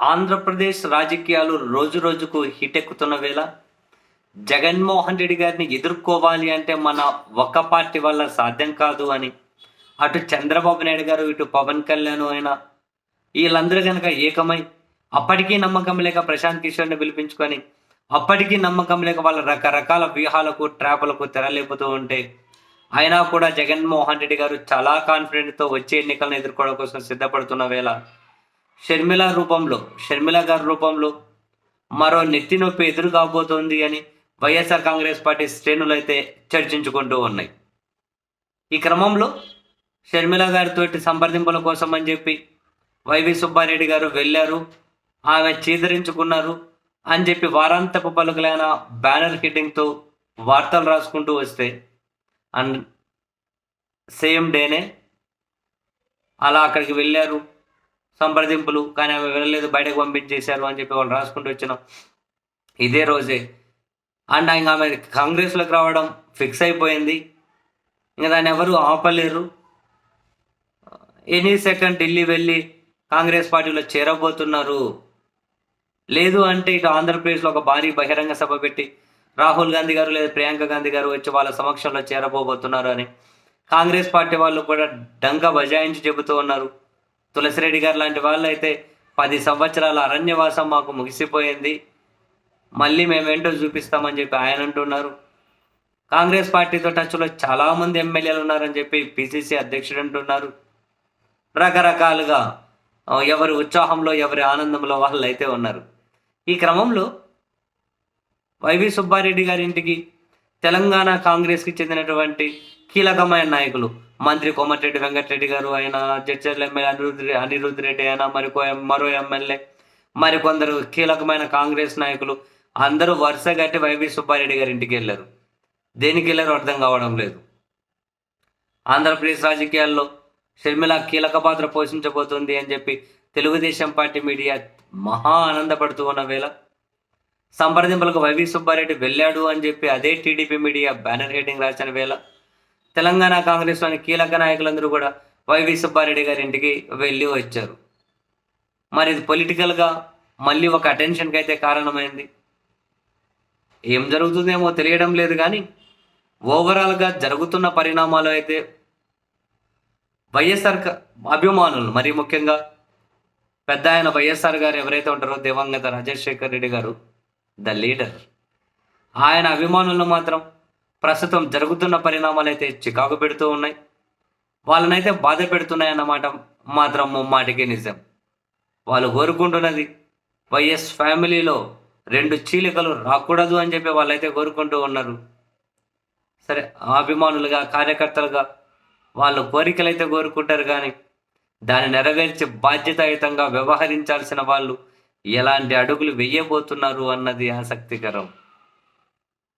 ఆంధ్రప్రదేశ్ రాజకీయాలు రోజు రోజుకు హిటెక్కుతున్న వేళ జగన్మోహన్ రెడ్డి గారిని ఎదుర్కోవాలి అంటే మన ఒక్క పార్టీ వల్ల సాధ్యం కాదు అని అటు చంద్రబాబు నాయుడు గారు ఇటు పవన్ కళ్యాణ్ అయినా వీళ్ళందరూ కనుక ఏకమై అప్పటికీ నమ్మకం లేక ప్రశాంత్ కిషోర్ని పిలిపించుకొని అప్పటికీ నమ్మకం లేక వాళ్ళ రకరకాల వ్యూహాలకు ట్రాపులకు తెరలేపుతూ ఉంటే అయినా కూడా జగన్మోహన్ రెడ్డి గారు చాలా కాన్ఫిడెంట్తో వచ్చే ఎన్నికలను ఎదుర్కోవడం కోసం సిద్ధపడుతున్న వేళ షర్మిల రూపంలో షర్మిల గారి రూపంలో మరో నెత్తి నొప్పి ఎదురు కాబోతోంది అని వైఎస్ఆర్ కాంగ్రెస్ పార్టీ శ్రేణులు అయితే చర్చించుకుంటూ ఉన్నాయి. ఈ క్రమంలో షర్మిల గారితో సంప్రదింపుల కోసం అని చెప్పి వైవి సుబ్బారెడ్డి గారు వెళ్ళారు. ఆమె చీదరించుకున్నారు అని చెప్పి వారాంతపు పలుకులైన బ్యానర్ హిట్టింగ్తో వార్తలు రాసుకుంటూ వస్తే అండ్ సేమ్ డేనే అలా అక్కడికి వెళ్ళారు. సంప్రదింపులు కానీ ఆమె వెళ్ళలేదు బయటకు పంపించేశారు అని చెప్పి వాళ్ళు రాసుకుంటూ వచ్చినాం. ఇదే రోజే. అండ్ ఇంకా ఆమె కాంగ్రెస్లోకి రావడం ఫిక్స్ అయిపోయింది. ఇంకా దాన్ని ఎవరు ఆపలేరు. ఎనీ సెకండ్ ఢిల్లీ వెళ్ళి కాంగ్రెస్ పార్టీలో చేరబోతున్నారు. లేదు అంటే ఇటు ఆంధ్రప్రదేశ్లో ఒక భారీ బహిరంగ సభ పెట్టి రాహుల్ గాంధీ గారు లేదా ప్రియాంక గాంధీ గారు వచ్చి వాళ్ళ సమక్షంలో చేరబోబోతున్నారు అని. కాంగ్రెస్ పార్టీ వాళ్ళు కూడా డంక బజాయించి చెబుతూ ఉన్నారు. తులసిరెడ్డి గారు లాంటి వాళ్ళు అయితే పది సంవత్సరాల అరణ్యవాసం మాకు ముగిసిపోయింది. మళ్ళీ మేమేంటో చూపిస్తామని చెప్పి ఆయన అంటున్నారు. కాంగ్రెస్ పార్టీతో టచ్లో చాలామంది ఎమ్మెల్యేలు ఉన్నారని చెప్పి పిసిసి అధ్యక్షుడు అంటున్నారు. రకరకాలుగా ఎవరి ఉత్సాహంలో ఎవరి ఆనందంలో వాళ్ళు అయితే ఉన్నారు. ఈ క్రమంలో వైవి సుబ్బారెడ్డి గారి ఇంటికి తెలంగాణ కాంగ్రెస్కి చెందినటువంటి కీలకమైన నాయకులు. మంత్రి కోమటిరెడ్డి వెంకటరెడ్డి గారు ఆయన జడ్చర్ల ఎమ్మెల్యే అనిరుద్ధ్ రె- అనిరుద్ధ్ రెడ్డి అయినా మరికో మరో ఎమ్మెల్యే మరికొందరు కీలకమైన కాంగ్రెస్ నాయకులు అందరూ వరుసగట్టి వైవి సుబ్బారెడ్డి గారి ఇంటికి వెళ్ళారు. దేనికి వెళ్ళారో అర్థం కావడం లేదు. ఆంధ్రప్రదేశ్ రాజకీయాల్లో షర్మిల కీలక పాత్ర పోషించబోతుంది అని చెప్పి తెలుగుదేశం పార్టీ మీడియా మహా ఆనందపడుతూ ఉన్న వేళ సంప్రదింపులకు వైవి సుబ్బారెడ్డి వెళ్ళాడు అని చెప్పి అదే టీడీపీ మీడియా బ్యానర్ హెడ్డింగ్ రాసిన వేళ తెలంగాణ కాంగ్రెస్లోని కీలక నాయకులందరూ కూడా వైవి సుబ్బారెడ్డి గారి ఇంటికి వెళ్ళి వచ్చారు. మరి ఇది పొలిటికల్గా మళ్ళీ ఒక అటెన్షన్కి అయితే కారణమైంది. ఏం జరుగుతుందేమో తెలియడం లేదు కానీ ఓవరాల్గా జరుగుతున్న పరిణామాలు అయితే వైఎస్ఆర్ అభిమానులు మరి ముఖ్యంగా పెద్ద ఆయన వైఎస్ఆర్ గారు ఎవరైతే ఉంటారో దివంగత రాజశేఖర్ రెడ్డి గారు ద లీడర్. ఆయన అభిమానులను మాత్రం ప్రస్తుతం జరుగుతున్న పరిణామాలు అయితే చికాకు పెడుతూ ఉన్నాయి. వాళ్ళనైతే బాధ పెడుతున్నాయి అన్నమాట మాత్రం ముమ్మాటికి నిజం. వాళ్ళు కోరుకుంటున్నది వైఎస్ ఫ్యామిలీలో రెండు చీలికలు రాకూడదు అని చెప్పి వాళ్ళైతే కోరుకుంటూ ఉన్నారు. సరే అభిమానులుగా కార్యకర్తలుగా వాళ్ళు కోరికలు అయితే కోరుకుంటారు కానీ దాన్ని నెరవేర్చే బాధ్యతాయుతంగా వ్యవహరించాల్సిన వాళ్ళు ఎలాంటి అడుగులు వెయ్యబోతున్నారు అన్నది ఆసక్తికరం.